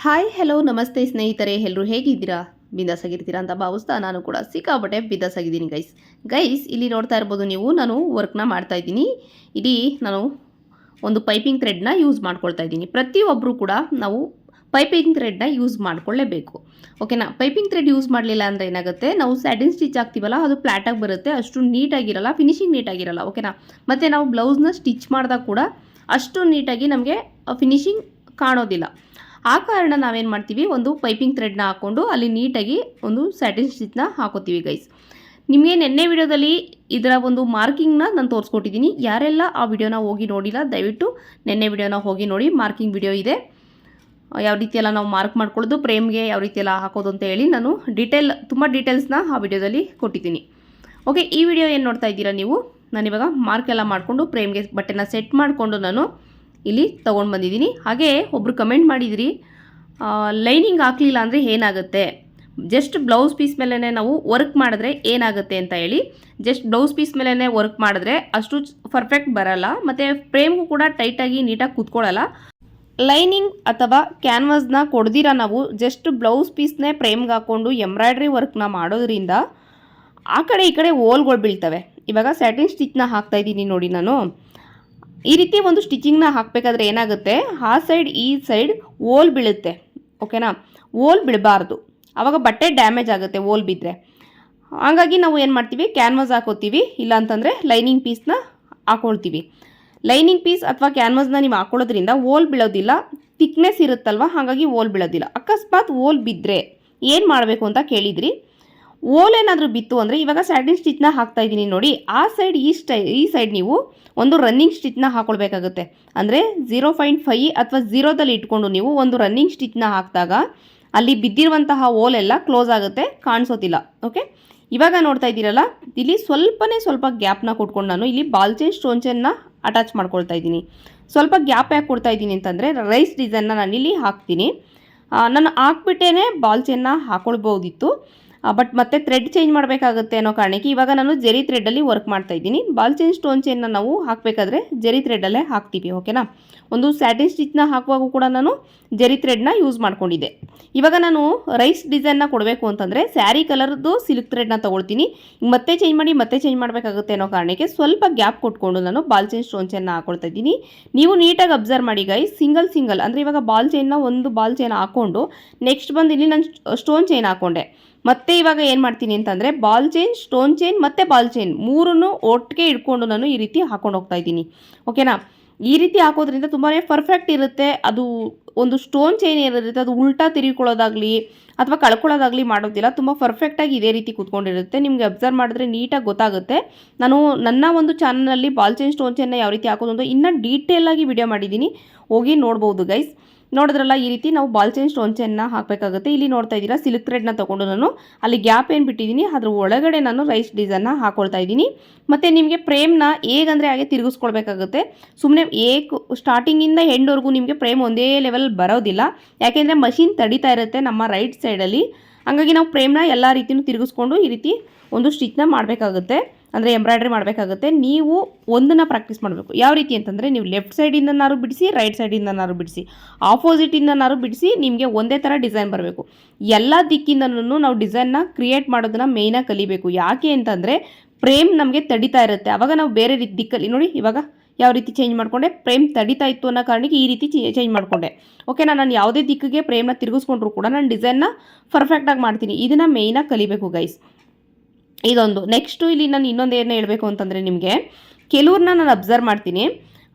Hi hello ನಮಸ್ತೆ ಸ್ನೇಹಿತರೆ ಎಲ್ಲರೂ ಹೇಗಿದ್ದೀರಾ? ಬಿಂದಾಸ್ ಆಗಿರ್ತೀರಾ ಅಂತ ಭಾವಿಸ್ತಾ ನಾನು ಕೂಡ ಸಿಕ್ಕಾಪಟ್ಟೆ ಬಿಂದಾಸ್ ಆಗಿದ್ದೀನಿ ಗೈಸ್ ಗೈಸ್ ಇಲ್ಲಿ ನೋಡ್ತಾ ಇರ್ಬೋದು ನೀವು, ನಾನು ವರ್ಕ್ನ ಮಾಡ್ತಾ ಇದ್ದೀನಿ. ಇಡೀ ನಾನು ಒಂದು ಪೈಪಿಂಗ್ ಥ್ರೆಡ್ನ ಯೂಸ್ ಮಾಡ್ಕೊಳ್ತಾ ಇದ್ದೀನಿ. ಪ್ರತಿಯೊಬ್ಬರು ಕೂಡ ನಾವು ಪೈಪಿಂಗ್ ಥ್ರೆಡ್ನ ಯೂಸ್ ಮಾಡ್ಕೊಳ್ಳೇಬೇಕು ಓಕೆನಾ ಪೈಪಿಂಗ್ ಥ್ರೆಡ್ ಯೂಸ್ ಮಾಡಲಿಲ್ಲ ಅಂದರೆ ಏನಾಗುತ್ತೆ? ನಾವು ಸ್ಯಾಟಿನ್ ಸ್ಟಿಚ್ ಆಗ್ತೀವಲ್ಲ ಅದು ಫ್ಲ್ಯಾಟಾಗಿ ಬರುತ್ತೆ, ಅಷ್ಟು ನೀಟಾಗಿರಲ್ಲ ಫಿನಿಶಿಂಗ್ ನೀಟಾಗಿರಲ್ಲ ಓಕೆನಾ ಮತ್ತು ನಾವು ಬ್ಲೌಸ್ನ ಸ್ಟಿಚ್ ಮಾಡಿದಾಗ ಕೂಡ ಅಷ್ಟು ನೀಟಾಗಿ ನಮಗೆ ಫಿನಿಶಿಂಗ್ ಕಾಣೋದಿಲ್ಲ. ಆ ಕಾರಣ ನಾವೇನು ಮಾಡ್ತೀವಿ? ಒಂದು ಪೈಪಿಂಗ್ ಥ್ರೆಡ್ನ ಹಾಕ್ಕೊಂಡು ಅಲ್ಲಿ ನೀಟಾಗಿ ಒಂದು ಸ್ಯಾಟಿನ್ ಸ್ಟಿಚ್ನ ಹಾಕೋತೀವಿ ಗೈಸ್. ನಿಮಗೆ ನಿನ್ನೆ ವಿಡಿಯೋದಲ್ಲಿ ಇದರ ಒಂದು ಮಾರ್ಕಿಂಗ್ನ ನಾನು ತೋರಿಸ್ಕೊಟ್ಟಿದ್ದೀನಿ. ಯಾರೆಲ್ಲ ಆ ವಿಡಿಯೋನ ಹೋಗಿ ನೋಡಿಲ್ಲ, ದಯವಿಟ್ಟು ನಿನ್ನೆ ವಿಡಿಯೋನ ಹೋಗಿ ನೋಡಿ. ಮಾರ್ಕಿಂಗ್ ವಿಡಿಯೋ ಇದೆ. ಯಾವ ರೀತಿ ಎಲ್ಲ ನಾವು ಮಾರ್ಕ್ ಮಾಡ್ಕೊಳ್ಳೋದು ಪ್ರೇಮ್ಗೆ ಯಾವ ರೀತಿ ಎಲ್ಲ ಹಾಕೋದು ಅಂತ ಹೇಳಿ ನಾನು ಡೀಟೇಲ್, ತುಂಬ ಡೀಟೇಲ್ಸ್ನ ಆ ವಿಡಿಯೋದಲ್ಲಿ ಕೊಟ್ಟಿದ್ದೀನಿ. ಓಕೆ, ಈ ವಿಡಿಯೋ ಏನು ನೋಡ್ತಾ ಇದ್ದೀರಾ ನೀವು? ನಾನಿವಾಗ ಮಾರ್ಕ್ ಎಲ್ಲ ಮಾಡಿಕೊಂಡು ಪ್ರೇಮ್ಗೆ ಬಟ್ಟೆನ ಸೆಟ್ ಮಾಡಿಕೊಂಡು ನಾನು ಇಲ್ಲಿ ತೊಗೊಂಡು ಬಂದಿದ್ದೀನಿ. ಹಾಗೆ ಒಬ್ಬರು ಕಮೆಂಟ್ ಮಾಡಿದಿರಿ ಲೈನಿಂಗ್ ಹಾಕಲಿಲ್ಲ ಅಂದರೆ ಏನಾಗುತ್ತೆ? ಜಸ್ಟ್ ಬ್ಲೌಸ್ ಪೀಸ್ ಮೇಲೇ ನಾವು ವರ್ಕ್ ಮಾಡಿದ್ರೆ ಏನಾಗುತ್ತೆ ಅಂತ ಹೇಳಿ ಜಸ್ಟ್ ಬ್ಲೌಸ್ ಪೀಸ್ ಮೇಲೇ ವರ್ಕ್ ಮಾಡಿದ್ರೆ ಅಷ್ಟು ಪರ್ಫೆಕ್ಟ್ ಬರಲ್ಲ, ಮತ್ತು ಫ್ರೇಮ್ಗೂ ಕೂಡ ಟೈಟಾಗಿ ನೀಟಾಗಿ ಕೂತ್ಕೊಳ್ಳಲ್ಲ ಲೈನಿಂಗ್ ಅಥವಾ ಕ್ಯಾನ್ವಾಸ್ನ ಕೊಡ್ದಿರ ನಾವು ಜಸ್ಟ್ ಬ್ಲೌಸ್ ಪೀಸ್ನೇ ಫ್ರೇಮ್ಗೆ ಹಾಕ್ಕೊಂಡು ಎಂಬ್ರಾಯ್ಡ್ರಿ ವರ್ಕ್ನ ಮಾಡೋದ್ರಿಂದ ಆ ಕಡೆ ಈ ಕಡೆ ಓಲ್ಗಳು ಬೀಳ್ತವೆ. ಇವಾಗ ಸ್ಯಾಟಿನ್ ಸ್ಟಿಚ್ನ ಹಾಕ್ತಾಯಿದ್ದೀನಿ ನೋಡಿ ನಾನು. ಈ ರೀತಿ ಒಂದು ಸ್ಟಿಚಿಂಗ್ನ ಹಾಕಬೇಕಾದ್ರೆ ಏನಾಗುತ್ತೆ? ಆ ಸೈಡ್ ಈ ಸೈಡ್ ಓಲ್ ಬೀಳುತ್ತೆ. ಓಕೆನಾ ಓಲ್ ಬಿಡಬಾರ್ದು ಆವಾಗ ಬಟ್ಟೆ ಡ್ಯಾಮೇಜ್ ಆಗುತ್ತೆ ಓಲ್ ಬಿದ್ದರೆ ಹಾಗಾಗಿ ನಾವು ಏನು ಮಾಡ್ತೀವಿ? ಕ್ಯಾನ್ವಾಸ್ ಹಾಕೋತೀವಿ. ಇಲ್ಲ ಅಂತಂದರೆ ಲೈನಿಂಗ್ ಪೀಸ್ನ ಹಾಕೊಳ್ತೀವಿ. ಲೈನಿಂಗ್ ಪೀಸ್ ಅಥವಾ ಕ್ಯಾನ್ವಾಸ್ನ ನೀವು ಹಾಕೊಳ್ಳೋದ್ರಿಂದ ಓಲ್ ಬೀಳೋದಿಲ್ಲ. ತಿಕ್ನೆಸ್ ಇರುತ್ತಲ್ವ? ಹಾಗಾಗಿ ಓಲ್ ಬೀಳೋದಿಲ್ಲ. ಅಕಸ್ಮಾತ್ ಓಲ್ ಬಿದ್ದರೆ ಏನು ಮಾಡಬೇಕು ಅಂತ ಕೇಳಿದ್ರಿ? ಓಲ್ ಏನಾದರೂ ಬಿತ್ತು ಅಂದರೆ ಇವಾಗ ಸ್ಯಾಟಿನ್ ಸ್ಟಿಚ್ನ ಹಾಕ್ತಾ ಇದ್ದೀನಿ ನೋಡಿ. ಆ ಸೈಡ್ ಈ ಸ್ಟೈ ಈ ಸೈಡ್ ನೀವು ಒಂದು ರನ್ನಿಂಗ್ ಸ್ಟಿಚ್ನ ಹಾಕೊಳ್ಬೇಕಾಗುತ್ತೆ. ಅಂದರೆ ಝೀರೋ ಪಾಯಿಂಟ್ ಫೈ ಅಥವಾ ಝೀರೋದಲ್ಲಿ ಇಟ್ಕೊಂಡು ನೀವು ಒಂದು ರನ್ನಿಂಗ್ ಸ್ಟಿಚ್ನ ಹಾಕಿದಾಗ ಅಲ್ಲಿ ಬಿದ್ದಿರುವಂತಹ ಓಲ್ ಎಲ್ಲ ಕ್ಲೋಸ್ ಆಗುತ್ತೆ ಕಾಣಿಸೋದಿಲ್ಲ ಓಕೆ ಇವಾಗ ನೋಡ್ತಾ ಇದ್ದೀರಲ್ಲ, ಇಲ್ಲಿ ಸ್ವಲ್ಪನೇ ಸ್ವಲ್ಪ ಗ್ಯಾಪ್ನ ಕೊಟ್ಕೊಂಡು ನಾನು ಇಲ್ಲಿ ಬಾಲ್ಚೈನ್ ಸ್ಟೋನ್ ಚೈನ್ನ ಅಟ್ಯಾಚ್ ಮಾಡ್ಕೊಳ್ತಾ ಇದ್ದೀನಿ. ಸ್ವಲ್ಪ ಗ್ಯಾಪ್ ಯಾಕೆ ಕೊಡ್ತಾ ಇದ್ದೀನಿ ಅಂತಂದರೆ ರೈಸ್ ಡಿಸೈನ್ನ ನಾನು ಇಲ್ಲಿ ಹಾಕ್ತೀನಿ. ನಾನು ಹಾಕ್ಬಿಟ್ಟೇ ಬಾಲ್ಚೆನ್ನ ಹಾಕ್ಕೊಳ್ಬೋದಿತ್ತು ಬಟ್ ಮತ್ತೆ ಥ್ರೆಡ್ ಚೇಂಜ್ ಮಾಡಬೇಕಾಗುತ್ತೆ ಅನ್ನೋ ಕಾರಣಕ್ಕೆ ಇವಾಗ ನಾನು ಜೆರಿ ಥ್ರೆಡ್ಡಲ್ಲಿ ವರ್ಕ್ ಮಾಡ್ತಾ ಇದ್ದೀನಿ. ಬಾಲ್ ಚೈನ್ ಸ್ಟೋನ್ ಚೈನ್ನ ನಾವು ಹಾಕಬೇಕಾದ್ರೆ ಜೆರಿ ಥ್ರೆಡ್ಡಲ್ಲೇ ಹಾಕ್ತೀವಿ ಓಕೆನಾ ಒಂದು ಸ್ಯಾಟಿನ್ ಸ್ಟಿಚ್ನ ಹಾಕುವಾಗ ಕೂಡ ನಾನು ಜೆರಿ ಥ್ರೆಡ್ನ ಯೂಸ್ ಮಾಡ್ಕೊಂಡಿದ್ದೆ. ಇವಾಗ ನಾನು ರೈಸ್ ಡಿಸೈನ್ನ ಕೊಡಬೇಕು ಅಂತಂದರೆ ಸ್ಯಾರಿ ಕಲರ್ದು ಸಿಲ್ಕ್ ಥ್ರೆಡ್ನ ತೊಗೊಳ್ತೀನಿ. ಮತ್ತೆ ಚೇಂಜ್ ಮಾಡಿ, ಮತ್ತೆ ಚೇಂಜ್ ಮಾಡಬೇಕಾಗುತ್ತೆ ಅನ್ನೋ ಕಾರಣಕ್ಕೆ ಸ್ವಲ್ಪ ಗ್ಯಾಪ್ ಕೊಟ್ಕೊಂಡು ನಾನು ಬಾಲ್ ಚೈನ್ ಸ್ಟೋನ್ ಚೈನ್ನ ಹಾಕೊಳ್ತಾ ಇದ್ದೀನಿ. ನೀವು ನೀಟಾಗಿ ಅಬ್ಸರ್ವ್ ಮಾಡಿ ಗೈ ಸಿಂಗಲ್ ಸಿಂಗಲ್ ಅಂದರೆ ಇವಾಗ ಬಾಲ್ ಚೈನ್ನ ಒಂದು ಬಾಲ್ ಚೈನ್ ಹಾಕ್ಕೊಂಡು ನೆಕ್ಸ್ಟ್ ಬಂದು ಇಲ್ಲಿ ನಾನು ಸ್ಟೋನ್ ಚೈನ್ ಹಾಕ್ಕೊಂಡೆ ಮತ್ತೆ ಇವಾಗ ಏನು ಮಾಡ್ತೀನಿ ಅಂತಂದರೆ ಬಾಲ್ ಚೈನ್ ಸ್ಟೋನ್ ಚೈನ್ ಮತ್ತು ಬಾಲ್ ಚೈನ್ ಮೂರನ್ನು ಒಟ್ಟಿಗೆ ಇಟ್ಕೊಂಡು ನಾನು ಈ ರೀತಿ ಹಾಕೊಂಡು ಹೋಗ್ತಾ ಇದ್ದೀನಿ. ಓಕೆನಾ ಈ ರೀತಿ ಹಾಕೋದ್ರಿಂದ ತುಂಬಾ ಪರ್ಫೆಕ್ಟ್ ಇರುತ್ತೆ. ಅದು ಒಂದು ಸ್ಟೋನ್ ಚೈನ್ ಏನಿರುತ್ತೆ, ಅದು ಉಲ್ಟಾ ತಿರುಗಿಕೊಳ್ಳೋದಾಗಲಿ ಅಥವಾ ಕಳ್ಕೊಳ್ಳೋದಾಗಲಿ ಮಾಡೋದಿಲ್ಲ, ತುಂಬ ಪರ್ಫೆಕ್ಟಾಗಿ ಇದೇ ರೀತಿ ಕೂತ್ಕೊಂಡಿರುತ್ತೆ. ನಿಮಗೆ ಅಬ್ಸರ್ವ್ ಮಾಡಿದ್ರೆ ನೀಟಾಗಿ ಗೊತ್ತಾಗುತ್ತೆ. ನಾನು ನನ್ನ ಒಂದು ಚಾನಲಲ್ಲಿ ಬಾಲ್ ಚೈನ್ ಸ್ಟೋನ್ ಚೈನ್ನ ಯಾವ ರೀತಿ ಹಾಕೋದು ಅಂತ ಇನ್ನೂ ಡೀಟೇಲಾಗಿ ವಿಡಿಯೋ ಮಾಡಿದ್ದೀನಿ. ಹೋಗಿ ನೋಡ್ಬೋದು ಗೈಸ್ ನೋಡಿದ್ರಲ್ಲ, ಈ ರೀತಿ ನಾವು ಬಾಲ್ ಚೈನ್ ಸ್ಟೋನ್ ಚೈನ್ನ ಹಾಕಬೇಕಾಗುತ್ತೆ. ಇಲ್ಲಿ ನೋಡ್ತಾ ಇದ್ದೀರಾ ಸಿಲ್ಕ್ ಥ್ರೆಡ್ನ ತೊಗೊಂಡು ನಾನು ಅಲ್ಲಿ ಗ್ಯಾಪ್ ಏನು ಬಿಟ್ಟಿದ್ದೀನಿ, ಅದ್ರ ಒಳಗಡೆ ನಾನು ರೈಸ್ ಡಿಸೈನ್ನ ಹಾಕೊಳ್ತಾ ಇದ್ದೀನಿ. ಮತ್ತು ನಿಮಗೆ ಪ್ರೇಮ್ನ ಹೇಗಂದರೆ ಹಾಗೆ ತಿರುಗಿಸ್ಕೊಳ್ಬೇಕಾಗುತ್ತೆ. ಸುಮ್ಮನೆ ಏಕ್ ಸ್ಟಾರ್ಟಿಂಗಿಂದ ಎಂಡ್ವರೆಗೂ ನಿಮಗೆ ಪ್ರೇಮ್ ಒಂದೇ ಲೆವೆಲ್ ಬರೋದಿಲ್ಲ. ಯಾಕೆಂದರೆ ಮಷಿನ್ ತಡಿತಾ ಇರುತ್ತೆ ನಮ್ಮ ರೈಟ್ ಸೈಡಲ್ಲಿ ಹಾಗಾಗಿ ನಾವು ಪ್ರೇಮ್ನ ಎಲ್ಲ ರೀತಿಯೂ ತಿರುಗಿಸ್ಕೊಂಡು ಈ ರೀತಿ ಒಂದು ಸ್ಟಿಚ್ನ ಮಾಡಬೇಕಾಗುತ್ತೆ. ಅಂದರೆ ಎಂಬ್ರಾಯ್ಡ್ರಿ ಮಾಡಬೇಕಾಗುತ್ತೆ. ನೀವು ಒಂದನ್ನು ಪ್ರಾಕ್ಟೀಸ್ ಮಾಡಬೇಕು. ಯಾವ ರೀತಿ ಅಂತಂದರೆ ನೀವು ಲೆಫ್ಟ್ ಸೈಡಿಂದನಾರು ಬಿಡಿಸಿ ರೈಟ್ ಸೈಡಿಂದನಾರು ಬಿಡಿಸಿ. ಆಪೋಸಿಟಿಂದನಾರು ಬಿಡಿಸಿ ನಿಮಗೆ ಒಂದೇ ಥರ ಡಿಸೈನ್ ಬರಬೇಕು. ಎಲ್ಲ ದಿಕ್ಕಿಂದನೂ ನಾವು ಡಿಸೈನ್ನ ಕ್ರಿಯೇಟ್ ಮಾಡೋದನ್ನು ಮೇಯ್ನಾಗಿ ಕಲಿಬೇಕು. ಯಾಕೆ ಅಂತಂದರೆ ಫ್ರೇಮ್ ನಮಗೆ ತಡಿತಾ ಇರುತ್ತೆ. ಆವಾಗ ನಾವು ಬೇರೆ ರೀತಿ ದಿಕ್ಕಲ್ಲಿ ನೋಡಿ, ಇವಾಗ ಯಾವ ರೀತಿ ಚೇಂಜ್ ಮಾಡಿಕೊಂಡೆ? ಫ್ರೇಮ್ ತಡಿತಾ ಇತ್ತು ಅನ್ನೋ ಕಾರಣಕ್ಕೆ ಈ ರೀತಿ ಚೇಂಜ್ ಮಾಡಿಕೊಂಡೆ. ಓಕೆನಾ ನಾನು ಯಾವುದೇ ದಿಕ್ಕಿಗೆ ಫ್ರೇಮ್ನ ತಿರುಗಿಸ್ಕೊಂಡ್ರು ಕೂಡ ನಾನು ಡಿಸೈನ್ನ ಪರ್ಫೆಕ್ಟಾಗಿ ಮಾಡ್ತೀನಿ. ಇದನ್ನು ಮೇಯ್ನಾಗಿ ಕಲಿಬೇಕು ಗೈಸ್ ಇದೊಂದು. ನೆಕ್ಸ್ಟು ಇಲ್ಲಿ ನಾನು ಇನ್ನೊಂದು ಏನು ಹೇಳಬೇಕು ಅಂತಂದರೆ ನಿಮಗೆ ಕೆಲವ್ರನ್ನ ನಾನು ಅಬ್ಸರ್ವ್ ಮಾಡ್ತೀನಿ.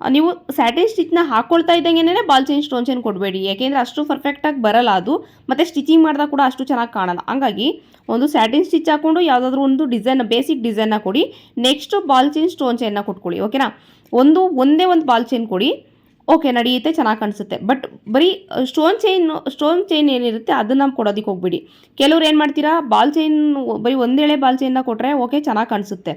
ನೀವು ಸ್ಯಾಟಿನ್ ಸ್ಟಿಚ್ನ ಹಾಕ್ಕೊಳ್ತಾ ಇದ್ದಂಗೆ ಬಾಲ್ ಚೈನ್ ಸ್ಟೋನ್ ಚೈನ್ ಕೊಡಬೇಡಿ. ಯಾಕೆಂದರೆ ಅಷ್ಟು ಪರ್ಫೆಕ್ಟಾಗಿ ಬರಲ್ಲ ಅದು. ಮತ್ತು ಸ್ಟಿಚಿಂಗ್ ಮಾಡಿದಾಗ ಕೂಡ ಅಷ್ಟು ಚೆನ್ನಾಗಿ ಕಾಣಲ್ಲ. ಹಂಗಾಗಿ ಒಂದು ಸ್ಯಾಟಿನ್ ಸ್ಟಿಚ್ ಹಾಕ್ಕೊಂಡು ಯಾವುದಾದ್ರೂ ಒಂದು ಡಿಸೈನ್ ಬೇಸಿಕ್ ಡಿಸೈನ್ನ ಕೊಡಿ. ನೆಕ್ಸ್ಟು ಬಾಲ್ ಚೈನ್ ಸ್ಟೋನ್ ಚೈನ್ನ ಕೊಟ್ಕೊಳ್ಳಿ. ಓಕೆನಾ ಒಂದು, ಒಂದೇ ಒಂದು ಬಾಲ್ ಚೈನ್ ಕೊಡಿ. ಓಕೆ, ನಡೆಯುತ್ತೆ, ಚೆನ್ನಾಗಿ ಕಾಣಿಸುತ್ತೆ. ಬಟ್ ಬರೀ ಸ್ಟೋನ್ ಚೈನ್ ಸ್ಟೋನ್ ಚೈನ್ ಏನಿರುತ್ತೆ, ಅದನ್ನು ಕೊಡೋದಕ್ಕೆ ಹೋಗ್ಬಿಡಿ. ಕೆಲವ್ರು ಏನು ಮಾಡ್ತೀರಾ ಬಾಲ್ ಚೈನ್ ಬರೀ ಒಂದೇಳೆ ಬಾಲ್ ಚೈನ್ನ ಕೊಟ್ಟರೆ ಓಕೆ, ಚೆನ್ನಾಗಿ ಕಾಣಿಸುತ್ತೆ.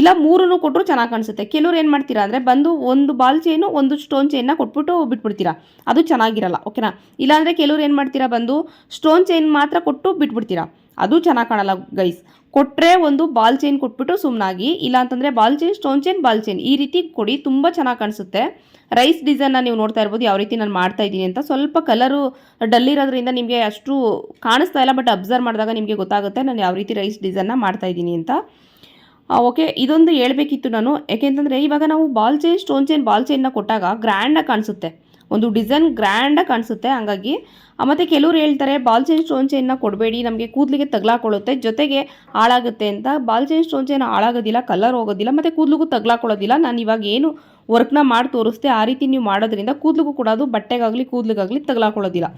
ಇಲ್ಲ ಮೂರನ್ನು ಕೊಟ್ಟರು ಚೆನ್ನಾಗಿ ಕಾಣಿಸುತ್ತೆ. ಕೆಲವ್ರು ಏನು ಮಾಡ್ತೀರಾ ಅಂದರೆ, ಬಂದು ಒಂದು ಬಾಲ್ ಚೈನು ಒಂದು ಸ್ಟೋನ್ ಚೈನ್ನ ಕೊಟ್ಬಿಟ್ಟು ಬಿಟ್ಬಿಡ್ತೀರಾ. ಅದು ಚೆನ್ನಾಗಿರಲ್ಲ, ಓಕೆನಾ? ಇಲ್ಲಾಂದರೆ ಕೆಲವ್ರು ಏನು ಮಾಡ್ತೀರಾ, ಬಂದು ಸ್ಟೋನ್ ಚೈನ್ ಮಾತ್ರ ಕೊಟ್ಟು ಬಿಟ್ಬಿಡ್ತೀರಾ. ಅದು ಚೆನ್ನಾಗಿ ಕಾಣಲ್ಲ ಗೈಸ್ ಕೊಟ್ಟರೆ ಒಂದು ಬಾಲ್ ಚೈನ್ ಕೊಟ್ಬಿಟ್ಟು ಸುಮ್ಮನಾಗಿ ಇಲ್ಲ ಅಂತಂದರೆ ball chain, stone chain, ball chain ಈ ರೀತಿ ಕೊಡಿ, ತುಂಬ ಚೆನ್ನಾಗಿ ಕಾಣಿಸುತ್ತೆ. ರೈಸ್ ಡಿಸೈನ್ನ ನೀವು ನೋಡ್ತಾ ಇರ್ಬೋದು, ಯಾವ ರೀತಿ ನಾನು ಮಾಡ್ತಾ ಇದ್ದೀನಿ ಅಂತ. ಸ್ವಲ್ಪ ಕಲರು ಡಲ್ ಇರೋದ್ರಿಂದ ನಿಮಗೆ ಅಷ್ಟು ಕಾಣಿಸ್ತಾ ಇಲ್ಲ ಬಟ್ ಅಬ್ಸರ್ವ್ ಮಾಡಿದಾಗ ನಿಮಗೆ ಗೊತ್ತಾಗುತ್ತೆ ನಾನು ಯಾವ ರೀತಿ ರೈಸ್ ಡಿಸೈನ್ನ ಮಾಡ್ತಾ ಇದ್ದೀನಿ ಅಂತ. ಓಕೆ ಇದೊಂದು ಹೇಳಬೇಕಿತ್ತು ನಾನು. ಯಾಕೆಂತಂದರೆ ಇವಾಗ ನಾವು ball chain, stone chain, ball ಚೈನ್ನ ಕೊಟ್ಟಾಗ ಗ್ರ್ಯಾಂಡಾಗಿ ಕಾಣಿಸುತ್ತೆ. ಒಂದು ಡಿಸೈನ್ ಗ್ರ್ಯಾಂಡಾಗಿ ಕಾಣಿಸುತ್ತೆ, ಹಂಗಾಗಿ. ಮತ್ತು ಕೆಲವ್ರು ಹೇಳ್ತಾರೆ, ಬಾಲ್ ಚೈನ್ ಸ್ಟೋನ್ ಚೈನ್ನ ಕೊಡಬೇಡಿ, ನಮಗೆ ಕೂದಲಿಗೆ ತಗ್ಲಾಕೊಳ್ಳುತ್ತೆ, ಜೊತೆಗೆ ಹಾಳಾಗುತ್ತೆ ಅಂತ. ಬಾಲ್ ಚೈನ್ ಸ್ಟೋನ್ ಚೈನ್ ಹಾಳಾಗೋದಿಲ್ಲ, ಕಲರ್ ಹೋಗೋದಿಲ್ಲ, ಮತ್ತು ಕೂದಲಿಗೂ ತಗ್ಲಾಕೊಳ್ಳೋದಿಲ್ಲ. ನಾನು ಇವಾಗ ಏನು ವರ್ಕ್ನ ಮಾಡಿ ತೋರಿಸ್ತೆ ಆ ರೀತಿ ನೀವು ಮಾಡೋದ್ರಿಂದ ಕೂದಲಿಗೂ ಕೂಡ ಅದು ಬಟ್ಟೆಗಾಗಲಿ, ಕೂದಲಿಗಾಗಲಿ ತಗ್ಲಾಕೊಳ್ಳೋದಿಲ್ಲ.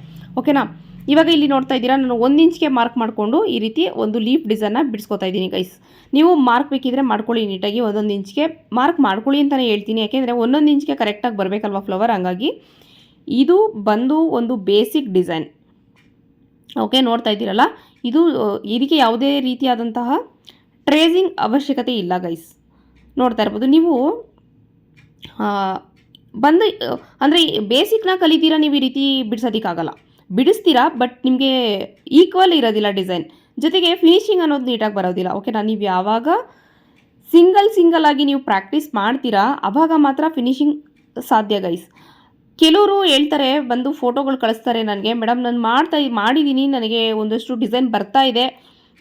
ಓಕೆನಾ? ಇವಾಗ ಇಲ್ಲಿ ನೋಡ್ತಾ ಇದ್ದೀರಾ, ನಾನು ಒಂದು ಇಂಚ್ಗೆ ಮಾರ್ಕ್ ಮಾಡಿಕೊಂಡು ಈ ರೀತಿ ಒಂದು ಲೀಫ್ ಡಿಸೈನ್ನ ಬಿಡಿಸ್ಕೊತಾ ಇದ್ದೀನಿ, ಗೈಸ್. ನೀವು ಮಾರ್ಕ್ ಬೇಕಿದ್ರೆ ಮಾಡ್ಕೊಳ್ಳಿ, ನೀಟಾಗಿ ಒಂದೊಂದು ಇಂಚ್ಗೆ ಮಾರ್ಕ್ ಮಾಡ್ಕೊಳ್ಳಿ ಅಂತಲೇ ಹೇಳ್ತೀನಿ. ಯಾಕೆಂದರೆ ಒಂದೊಂದು ಇಂಚ್ಗೆ ಕರೆಕ್ಟಾಗಿ ಬರಬೇಕಲ್ವ ಫ್ಲವರ್, ಹಂಗಾಗಿ. ಇದು ಬಂದು ಒಂದು ಬೇಸಿಕ್ ಡಿಸೈನ್. ಓಕೆ, ನೋಡ್ತಾ ಇದ್ದೀರಲ್ಲ? ಇದು ಇದಕ್ಕೆ ಯಾವುದೇ ರೀತಿಯಾದಂತಹ ಟ್ರೇಸಿಂಗ್ ಅವಶ್ಯಕತೆ ಇಲ್ಲ, ಗೈಸ್. ನೋಡ್ತಾ ಇರ್ಬೋದು, ನೀವು ಬಂದು ಅಂದರೆ ಬೇಸಿಕ್ನ ಕಲಿತೀರಾ ನೀವು ಈ ರೀತಿ ಬಿಡಿಸೋದಕ್ಕಾಗಲ್ಲ. ಬಿಡಿಸ್ತೀರಾ, ಬಟ್ ನಿಮಗೆ ಈಕ್ವಲ್ ಇರೋದಿಲ್ಲ ಡಿಸೈನ್. ಜೊತೆಗೆ ಫಿನಿಶಿಂಗ್ ಅನ್ನೋದು ನೀಟಾಗಿ ಬರೋದಿಲ್ಲ, ಓಕೆನಾ? ನೀವು ಯಾವಾಗ ಸಿಂಗಲ್ ಸಿಂಗಲ್ ಆಗಿ ನೀವು ಪ್ರಾಕ್ಟೀಸ್ ಮಾಡ್ತೀರಾ, ಅವಾಗ ಮಾತ್ರ ಫಿನಿಶಿಂಗ್ ಸಾಧ್ಯ, ಗೈಸ್. ಕೆಲವರು ಹೇಳ್ತಾರೆ, ಬಂದು ಫೋಟೋಗಳು ಕಳಿಸ್ತಾರೆ ನನಗೆ. ಮೇಡಮ್, ನಾನು ಮಾಡ್ತಾ ಮಾಡಿದ್ದೀನಿ ನನಗೆ ಒಂದಷ್ಟು ಡಿಸೈನ್ ಬರ್ತಾ ಇದೆ.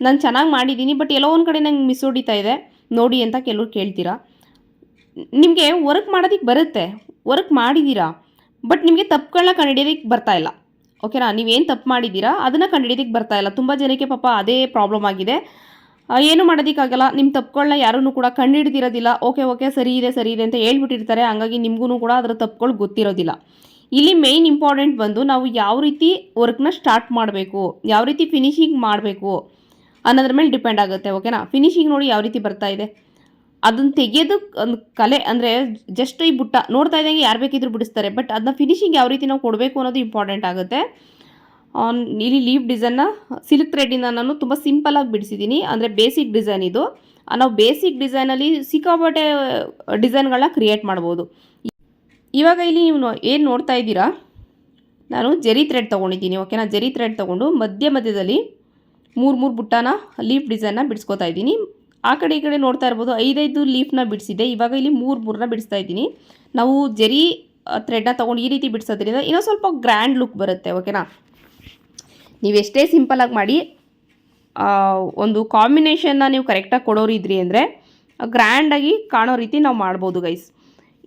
ನಾನು ಚೆನ್ನಾಗಿ ಮಾಡಿದ್ದೀನಿ ಬಟ್ ಎಲ್ಲೋ ಒಂದು ಕಡೆ ನಂಗೆ ಮಿಸ್ ಹೊಡಿತಾ ಇದೆ. ನೋಡಿ ಅಂತ ಕೆಲವ್ರು ಕೇಳ್ತೀರಾ? ನಿಮಗೆ ವರ್ಕ್ ಮಾಡೋದಕ್ಕೆ ಬರುತ್ತೆ. ವರ್ಕ್ ಮಾಡಿದ್ದೀರಾ ಬಟ್ ನಿಮಗೆ ತಪ್ಪುಗಳನ್ನ ಕಂಡುಹಿಡಿಯೋದಕ್ಕೆ ಬರ್ತಾ ಇಲ್ಲ. ಓಕೆನಾ? ನೀವೇನು ತಪ್ಪು ಮಾಡಿದ್ದೀರಾ ಅದನ್ನು ಕಂಡುಹಿಡಿಯೋದಕ್ಕೆ ಬರ್ತಾ ಇಲ್ಲ. ತುಂಬ ಜನಕ್ಕೆ ಪಾಪ ಅದೇ ಪ್ರಾಬ್ಲಮ್ ಆಗಿದೆ. ಏನು ಮಾಡೋದಕ್ಕಾಗಲ್ಲ. ನಿಮ್ಮ ತಪ್ಪುಗಳನ್ನ ಯಾರೂ ಕೂಡ ಕಂಡುಹಿಡ್ದಿರೋದಿಲ್ಲ. ಓಕೆ ಓಕೆ, ಸರಿ ಇದೆ ಸರಿ ಇದೆ ಅಂತ ಹೇಳ್ಬಿಟ್ಟಿರ್ತಾರೆ. ಹಂಗಾಗಿ ನಿಮಗೂ ಕೂಡ ಅದರ ತಪ್ಪುಗಳು ಗೊತ್ತಿರೋದಿಲ್ಲ. ಇಲ್ಲಿ ಮೇಯ್ನ್ ಇಂಪಾರ್ಟೆಂಟ್ ಬಂದು ನಾವು ಯಾವ ರೀತಿ ವರ್ಕ್ನ ಸ್ಟಾರ್ಟ್ ಮಾಡಬೇಕು, ಯಾವ ರೀತಿ ಫಿನಿಶಿಂಗ್ ಮಾಡಬೇಕು ಅನ್ನೋದ್ರ ಮೇಲೆ ಡಿಪೆಂಡ್ ಆಗುತ್ತೆ ಓಕೆನಾ ಫಿನಿಶಿಂಗ್ ನೋಡಿ ಯಾವ ರೀತಿ ಬರ್ತಾ ಇದೆ. ಅದನ್ನು ತೆಗೆಯೋದು ಒಂದು ಕಲೆ ಅಂದರೆ ಜಸ್ಟ್ ಈ ಬುಟ್ಟ ನೋಡ್ತಾ ಇದ್ದಂಗೆ ಯಾರು ಬೇಕಿದ್ರು ಬಿಡಿಸ್ತಾರೆ. ಬಟ್ ಅದನ್ನ ಫಿನಿಶಿಂಗ್ ಯಾವ ರೀತಿ ನಾವು ಕೊಡಬೇಕು ಅನ್ನೋದು ಇಂಪಾರ್ಟೆಂಟ್ ಆಗುತ್ತೆ. ಆ, ಇಲ್ಲಿ ಲೀವ್ ಡಿಸೈನ್ನ ಸಿಲ್ಕ್ ಥ್ರೆಡ್ಡಿಂದ ನಾನು ತುಂಬ ಸಿಂಪಲಾಗಿ ಬಿಡಿಸಿದ್ದೀನಿ ಅಂದರೆ ಬೇಸಿಕ್ ಡಿಸೈನ್ ಇದು. ನಾವು ಬೇಸಿಕ್ ಡಿಸೈನಲ್ಲಿ ಸಿಕ್ಕಾಪಟ್ಟೆ ಡಿಸೈನ್ಗಳನ್ನ ಕ್ರಿಯೇಟ್ ಮಾಡ್ಬೋದು. ಇವಾಗ ಇಲ್ಲಿ ನೀವು ಏನು ನೋಡ್ತಾ ಇದ್ದೀರಾ? ನಾನು ಜೆರಿ ಥ್ರೆಡ್ ತೊಗೊಂಡಿದ್ದೀನಿ ಓಕೆನಾ ಜೆರಿ ಥ್ರೆಡ್ ತೊಗೊಂಡು ಮಧ್ಯ ಮಧ್ಯದಲ್ಲಿ ಮೂರು ಮೂರು ಬುಟ್ಟಾನ ಲೀಫ್ ಡಿಸೈನ್ನ ಬಿಡಿಸ್ಕೊತಾ ಇದ್ದೀನಿ. ಆ ಕಡೆ ಈ ಕಡೆ ನೋಡ್ತಾ ಇರ್ಬೋದು ಐದೈದು ಲೀಫ್ನ ಬಿಡಿಸಿದೆ ಇವಾಗ ಇಲ್ಲಿ ಮೂರು ಮೂರನ್ನ ಬಿಡಿಸ್ತಾ ಇದ್ದೀನಿ. ನಾವು ಜೆರಿ ಥ್ರೆಡ್ನ ತೊಗೊಂಡು ಈ ರೀತಿ ಬಿಡಿಸೋದ್ರಿಂದ ಇನ್ನೊಂದು ಸ್ವಲ್ಪ ಗ್ರ್ಯಾಂಡ್ ಲುಕ್ ಬರುತ್ತೆ ಓಕೆನಾ ನೀವೆಷ್ಟೇ ಸಿಂಪಲಾಗಿ ಮಾಡಿ ಒಂದು ಕಾಂಬಿನೇಷನ್ನ ನೀವು ಕರೆಕ್ಟಾಗಿ ಕೊಡೋರು ಇದ್ರಿ ಅಂದರೆ ಗ್ರ್ಯಾಂಡಾಗಿ ಕಾಣೋ ರೀತಿ ನಾವು ಮಾಡ್ಬೋದು ಗೈಸ್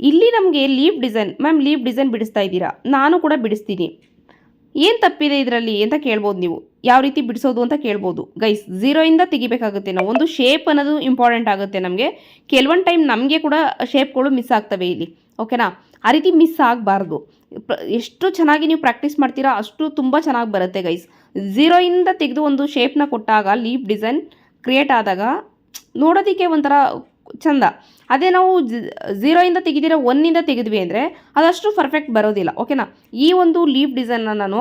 ಇಲ್ಲಿ ನಮಗೆ leaf design ma'am leaf design ಬಿಡಿಸ್ತಾ ಇದ್ದೀರಾ? ನಾನು ಕೂಡ ಬಿಡಿಸ್ತೀನಿ. ಏನು ತಪ್ಪಿದೆ ಇದರಲ್ಲಿ ಅಂತ ಕೇಳ್ಬೋದು ನೀವು. ಯಾವ ರೀತಿ ಬಿಡಿಸೋದು ಅಂತ ಕೇಳ್ಬೋದು. ಗೈಸ್ ಝೀರೋಯಿಂದ ತೆಗಿಬೇಕಾಗುತ್ತೆ ನಾವು. ಒಂದು ಶೇಪ್ ಅನ್ನೋದು ಇಂಪಾರ್ಟೆಂಟ್ ಆಗುತ್ತೆ ನಮಗೆ. ಕೆಲವೊಂದು ಟೈಮ್ ನಮಗೆ ಕೂಡ ಶೇಪ್ಗಳು ಮಿಸ್ ಆಗ್ತವೆ ಇಲ್ಲಿ. ಓಕೆನಾ ಆ ರೀತಿ ಮಿಸ್ ಆಗಬಾರ್ದು. ಎಷ್ಟು ಚೆನ್ನಾಗಿ ನೀವು ಪ್ರಾಕ್ಟೀಸ್ ಮಾಡ್ತೀರಾ ಅಷ್ಟು ತುಂಬ ಚೆನ್ನಾಗಿ ಬರುತ್ತೆ ಗೈಸ್ ಝೀರೋಯಿಂದ ತೆಗೆದು ಒಂದು ಶೇಪ್ನ ಕೊಟ್ಟಾಗ ಲೀಪ್ ಡಿಸೈನ್ ಕ್ರಿಯೇಟ್ ಆದಾಗ ನೋಡೋದಕ್ಕೆ ಒಂಥರ ಚಂದ. ಅದೇ ನಾವು ಝೀರೋಯಿಂದ ತೆಗೆದಿರೋ ಒನ್ನಿಂದ ತೆಗೆದ್ವಿ ಅಂದರೆ ಅದಷ್ಟು ಪರ್ಫೆಕ್ಟ್ ಬರೋದಿಲ್ಲ ಓಕೆನಾ ಈ ಒಂದು ಲೀಪ್ ಡಿಸೈನ್ನ ನಾನು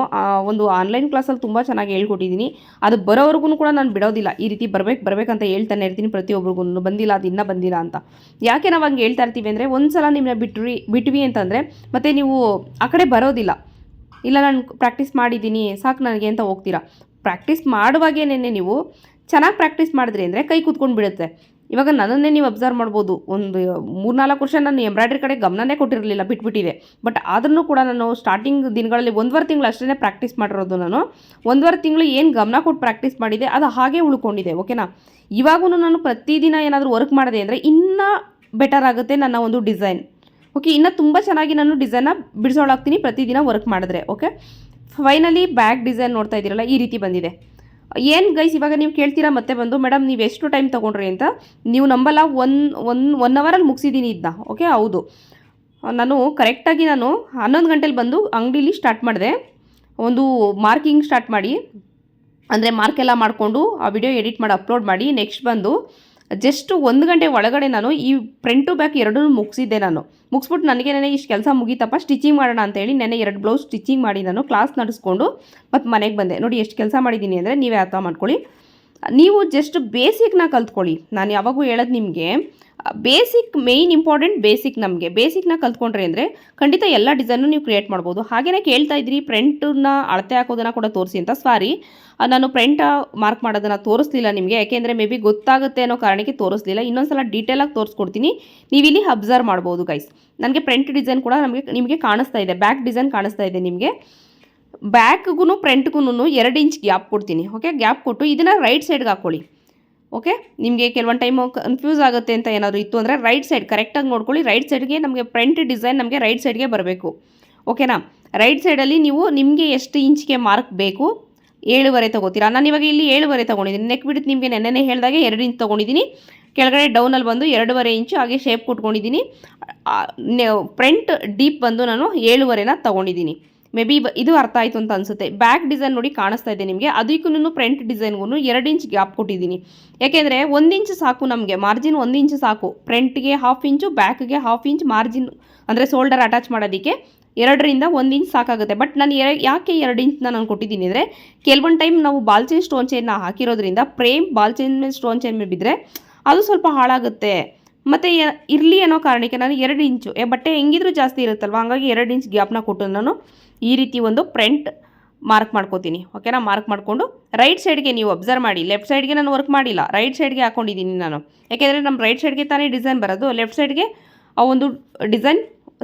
ಒಂದು ಆನ್ಲೈನ್ ಕ್ಲಾಸಲ್ಲಿ ತುಂಬ ಚೆನ್ನಾಗಿ ಹೇಳ್ಕೊಟ್ಟಿದ್ದೀನಿ. ಅದು ಬರೋವರೆಗೂ ಕೂಡ ನಾನು ಬಿಡೋದಿಲ್ಲ. ಈ ರೀತಿ ಬರಬೇಕು ಬರ್ಬೇಕಂತ ಹೇಳ್ತಾನೆ ಇರ್ತೀನಿ ಪ್ರತಿಯೊಬ್ಬರಿಗೂ ಬಂದಿಲ್ಲ, ಅದು ಇನ್ನೂ ಬಂದಿಲ್ಲ ಅಂತ. ಯಾಕೆ ನಾವು ಹಂಗೆ ಹೇಳ್ತಾ ಇರ್ತೀವಿ ಅಂದರೆ ಒಂದು ಸಲ ನಿಮ್ಮನ್ನ ಬಿಟ್ವಿ ಬಿಟ್ವಿ ಅಂತಂದರೆ ಮತ್ತು ನೀವು ಆ ಕಡೆ ಬರೋದಿಲ್ಲ. ಇಲ್ಲ, ನಾನು ಪ್ರಾಕ್ಟೀಸ್ ಮಾಡಿದ್ದೀನಿ, ಸಾಕು ನನಗೆ ಅಂತ ಹೋಗ್ತೀರಾ? ಪ್ರಾಕ್ಟೀಸ್ ಮಾಡುವಾಗೇನೇ ನೀವು? ಚೆನ್ನಾಗಿ ಪ್ರಾಕ್ಟೀಸ್ ಮಾಡಿದ್ರಿ ಅಂದರೆ ಕೈ ಕೂತ್ಕೊಂಡು ಬಿಡುತ್ತೆ. ಇವಾಗ ನನ್ನನ್ನೇ ನೀವು ಅಬ್ಸರ್ವ್ ಮಾಡ್ಬೋದು. ಒಂದು ಮೂರ್ನಾಲ್ಕು ವರ್ಷ ನಾನು ಎಂಬ್ರಾಯ್ಡ್ರಿ ಕಡೆ ಗಮನನೇ ಕೊಟ್ಟಿರಲಿಲ್ಲ, ಬಿಟ್ಬಿಟ್ಟಿದೆ. ಬಟ್ ಆದ್ರೂ ಕೂಡ ನಾನು ಸ್ಟಾರ್ಟಿಂಗ್ ದಿನಗಳಲ್ಲಿ ಒಂದುವರೆ ತಿಂಗಳು ಅಷ್ಟೇ ಪ್ರಾಕ್ಟೀಸ್ ಮಾಡಿರೋದು ನಾನು. ಒಂದುವರೆ ತಿಂಗಳು ಏನು ಗಮನ ಕೊಟ್ಟು ಪ್ರಾಕ್ಟೀಸ್ ಮಾಡಿದೆ, ಅದು ಹಾಗೆ ಉಳ್ಕೊಂಡಿದೆ ಓಕೆನಾ ಇವಾಗೂ ನಾನು ಪ್ರತಿದಿನ ಏನಾದರೂ ವರ್ಕ್ ಮಾಡಿದೆ ಅಂದರೆ ಇನ್ನೂ ಬೆಟರ್ ಆಗುತ್ತೆ ನನ್ನ ಒಂದು ಡಿಸೈನ್ ಓಕೆ ಇನ್ನು ತುಂಬ ಚೆನ್ನಾಗಿ ನಾನು ಡಿಸೈನ್ನ ಬಿಡಿಸೋಳಾಗ್ತೀನಿ ಪ್ರತಿದಿನ ವರ್ಕ್ ಮಾಡಿದ್ರೆ ಓಕೆ ಫೈನಲಿ ಬ್ಯಾಗ್ ಡಿಸೈನ್ ನೋಡ್ತಾ ಇದ್ದೀರಲ್ಲ, ಈ ರೀತಿ ಬಂದಿದೆ. ಏನು ಗೈಸ್ ಇವಾಗ ನೀವು ಕೇಳ್ತೀರಾ ಮತ್ತೆ ಬಂದು? ಮೇಡಮ್ ನೀವು ಎಷ್ಟು ಟೈಮ್ ತೊಗೊಂಡ್ರಿ ಅಂತ? ನೀವು ನಂಬಲ್ಲ ಒನ್ ಒನ್ ಒನ್ ಅವರಲ್ಲಿ ಮುಗಿಸಿದ್ದೀನಿ ಇದನ್ನ ಓಕೆ ಹೌದು. ನಾನು ಕರೆಕ್ಟಾಗಿ ನಾನು ಹನ್ನೊಂದು ಗಂಟೆಲಿ ಬಂದು ಅಂಗಡೀಲಿ ಸ್ಟಾರ್ಟ್ ಮಾಡಿದೆ. ಒಂದು ಮಾರ್ಕಿಂಗ್ ಸ್ಟಾರ್ಟ್ ಮಾಡಿ. ಅಂದರೆ ಮಾರ್ಕೆಲ್ಲ ಮಾಡಿಕೊಂಡು ಆ ವಿಡಿಯೋ ಎಡಿಟ್ ಮಾಡಿ ಅಪ್ಲೋಡ್ ಮಾಡಿ ನೆಕ್ಸ್ಟ್ ಬಂದು ಜಸ್ಟ್ ಒಂದು ಗಂಟೆ ಒಳಗಡೆ ನಾನು ಈ ಫ್ರಂಟ್ ಟು ಬ್ಯಾಕ್ ಎರಡೂ ಮುಗಿಸಿದ್ದೆ ನಾನು. ಮುಗಿಸ್ಬಿಟ್ಟು ನನಗೆ ನೆನೆ ಇಷ್ಟು ಕೆಲಸ ಮುಗೀತಪ್ಪ ಸ್ಟಿಚಿಂಗ್ ಮಾಡೋಣ ಅಂತೇಳಿ ನೆನೆ ಎರಡು ಬ್ಲೌಸ್ ಸ್ಟಿಚಿಂಗ್ ಮಾಡಿ ನಾನು ಕ್ಲಾಸ್ ನಡೆಸ್ಕೊಂಡು ಮತ್ತು ಮನೆಗೆ ಬಂದೆ. ನೋಡಿ ಎಷ್ಟು ಕೆಲಸ ಮಾಡಿದ್ದೀನಿ ಅಂದರೆ ನೀವೇ ಅರ್ಥ ಮಾಡ್ಕೊಳ್ಳಿ. ನೀವು ಜಸ್ಟ್ ಬೇಸಿಕ್ನ ಕಲ್ತ್ಕೊಳ್ಳಿ. ನಾನು ಯಾವಾಗೂ ಹೇಳೋದು ನಿಮಗೆ ಬೇಸಿಕ್ ಮೇಯ್ನ್ ಇಂಪಾರ್ಟೆಂಟ್ ಬೇಸಿಕ್ ನಮಗೆ. ಬೇಸಿಕ್ನ ಕಲ್ತ್ಕೊಂಡ್ರೆ ಅಂದರೆ ಖಂಡಿತ ಎಲ್ಲ ಡಿಸೈನು ನೀವು ಕ್ರಿಯೇಟ್ ಮಾಡ್ಬೋದು. ಹಾಗೆಯೇ ಕೇಳ್ತಾ ಇದ್ರಿ ಪ್ರಿಂಟನ್ನ ಅಳತೆ ಹಾಕೋದನ್ನು ಕೂಡ ತೋರಿಸಿ ಅಂತ. ಸಾರಿ ನಾನು ಪ್ರಿಂಟ್ ಮಾರ್ಕ್ ಮಾಡೋದನ್ನು ತೋರಿಸ್ಲಿಲ್ಲ ನಿಮಗೆ. ಯಾಕೆಂದರೆ ಮೇ ಬಿ ಗೊತ್ತಾಗುತ್ತೆ ಅನ್ನೋ ಕಾರಣಕ್ಕೆ ತೋರಿಸ್ಲಿಲ್ಲ. ಇನ್ನೊಂದ್ಸಲ ಡೀಟೇಲಾಗಿ ತೋರಿಸ್ಕೊಡ್ತೀನಿ. ನೀವಿಲ್ಲಿ ಅಬ್ಸರ್ವ್ ಮಾಡ್ಬೋದು ಗೈಸ್ ನನಗೆ ಪ್ರಿಂಟ್ ಡಿಸೈನ್ ಕೂಡ ನಮಗೆ, ನಿಮಗೆ ಕಾಣಿಸ್ತಾ ಇದೆ. ಬ್ಯಾಕ್ ಡಿಸೈನ್ ಕಾಣಿಸ್ತಾ ಇದೆ ನಿಮಗೆ. ಬ್ಯಾಕ್ಗೂ ಪ್ರಿಂಟ್ಗೂ ಎರಡು ಇಂಚ್ ಗ್ಯಾಪ್ ಕೊಡ್ತೀನಿ. ಓಕೆ ಗ್ಯಾಪ್ ಕೊಟ್ಟು ಇದನ್ನು ರೈಟ್ ಸೈಡ್ಗೆ ಹಾಕ್ಕೊಳ್ಳಿ ಓಕೆ ನಿಮಗೆ ಕೆಲವೊಂದು ಟೈಮು ಕನ್ಫ್ಯೂಸ್ ಆಗುತ್ತೆ ಅಂತ ಏನಾದರೂ ಇತ್ತು ಅಂದರೆ ರೈಟ್ ಸೈಡ್ ಕರೆಕ್ಟಾಗಿ ನೋಡ್ಕೊಳ್ಳಿ. ರೈಟ್ ಸೈಡ್ಗೆ ನಮಗೆ ಫ್ರಂಟ್ ಡಿಸೈನ್ ನಮಗೆ ರೈಟ್ ಸೈಡ್ಗೆ ಬರಬೇಕು. ಓಕೆನಾ ರೈಟ್ ಸೈಡಲ್ಲಿ ನೀವು ನಿಮಗೆ ಎಷ್ಟು ಇಂಚಿಗೆ ಮಾರ್ಕ್ ಬೇಕು? ಏಳುವರೆ ತೊಗೋತೀರಾ? ನಾನು ಇವಾಗ ಇಲ್ಲಿ ಏಳುವರೆ ತೊಗೊಂಡಿದ್ದೀನಿ. ನೆಕ್ ಬಿಟ್ಟು ನಿಮಗೆ ನೆನ್ನೆನೇ ಹೇಳಿದಾಗೆ ಎರಡು ಇಂಚ್ ತೊಗೊಂಡಿದ್ದೀನಿ. ಕೆಳಗಡೆ ಡೌನಲ್ಲಿ ಬಂದು ಎರಡೂವರೆ ಇಂಚು, ಹಾಗೆ ಶೇಪ್ ಕೊಟ್ಕೊಂಡಿದ್ದೀನಿ. ಫ್ರಂಟ್ ಡೀಪ್ ಬಂದು ನಾನು ಏಳುವರೆನ ತೊಗೊಂಡಿದ್ದೀನಿ. ಮೇ ಬಿ ಇದು ಅರ್ಥ ಆಯಿತು ಅಂತ ಅನಿಸುತ್ತೆ. ಬ್ಯಾಕ್ ಡಿಸೈನ್ ನೋಡಿ ಕಾಣಿಸ್ತಾ ಇದೆ ನಿಮಗೆ. ಅದಕ್ಕೂ ಫ್ರಂಟ್ ಡಿಸೈನ್ಗೂ ಎರಡು ಇಂಚ್ ಗ್ಯಾಪ್ ಕೊಟ್ಟಿದ್ದೀನಿ. ಯಾಕೆಂದರೆ ಒಂದು ಇಂಚ್ ಸಾಕು ನಮಗೆ. ಮಾರ್ಜಿನ್ ಒಂದು ಇಂಚ್ ಸಾಕು. ಫ್ರಂಟ್ಗೆ ಹಾಫ್ ಇಂಚು ಬ್ಯಾಕ್ಗೆ ಹಾಫ್ ಇಂಚ್ ಮಾರ್ಜಿನ್ ಅಂದರೆ ಶೋಲ್ಡರ್ ಅಟ್ಯಾಚ್ ಮಾಡೋದಕ್ಕೆ ಎರಡರಿಂದ ಒಂದು ಇಂಚ್ ಸಾಕಾಗುತ್ತೆ. ಬಟ್ ನಾನು ಎರ ಯಾಕೆ ಎರಡು ಇಂಚ್ನ ನಾನು ಕೊಟ್ಟಿದ್ದೀನಿ ಅಂದರೆ ಕೆಲವೊಂದು ಟೈಮ್ ನಾವು ಬಾಲ್ಚೈನ್ ಸ್ಟೋನ್ ಚೈನ್ನ ಹಾಕಿರೋದ್ರಿಂದ ಪ್ರೇಮ್ ಬಾಲ್ಚೈನ್ ಮೇಲೆ ಸ್ಟೋನ್ ಚೈನ್ ಮೇಲೆ ಬಿದ್ದರೆ ಅದು ಸ್ವಲ್ಪ ಹಾಳಾಗುತ್ತೆ. ಮತ್ತು ಇರಲಿ ಅನ್ನೋ ಕಾರಣಕ್ಕೆ ನಾನು ಎರಡು ಇಂಚು ಬಟ್ಟೆ ಹೆಂಗಿದ್ರೂ ಜಾಸ್ತಿ ಇರುತ್ತಲ್ವ? ಹಂಗಾಗಿ ಎರಡು ಇಂಚ್ ಗ್ಯಾಪ್ನ ಕೊಟ್ಟು ನಾನು ಈ ರೀತಿ ಒಂದು ಪ್ರಿಂಟ್ ಮಾರ್ಕ್ ಮಾಡ್ಕೋತೀನಿ. ಓಕೆನಾ ಮಾರ್ಕ್ ಮಾಡಿಕೊಂಡು ರೈಟ್ ಸೈಡ್ಗೆ ನೀವು ಅಬ್ಸರ್ವ್ ಮಾಡಿ. ಲೆಫ್ಟ್ ಸೈಡ್ಗೆ ನಾನು ವರ್ಕ್ ಮಾಡಿಲ್ಲ. ರೈಟ್ ಸೈಡ್ಗೆ ಹಾಕೊಂಡಿದ್ದೀನಿ ನಾನು. ಯಾಕೆಂದರೆ ನಮ್ಮ ರೈಟ್ ಸೈಡ್ಗೆ ತಾನೇ ಡಿಸೈನ್ ಬರೋದು. ಲೆಫ್ಟ್ ಸೈಡ್ಗೆ ಆ ಒಂದು ಡಿಸೈನ್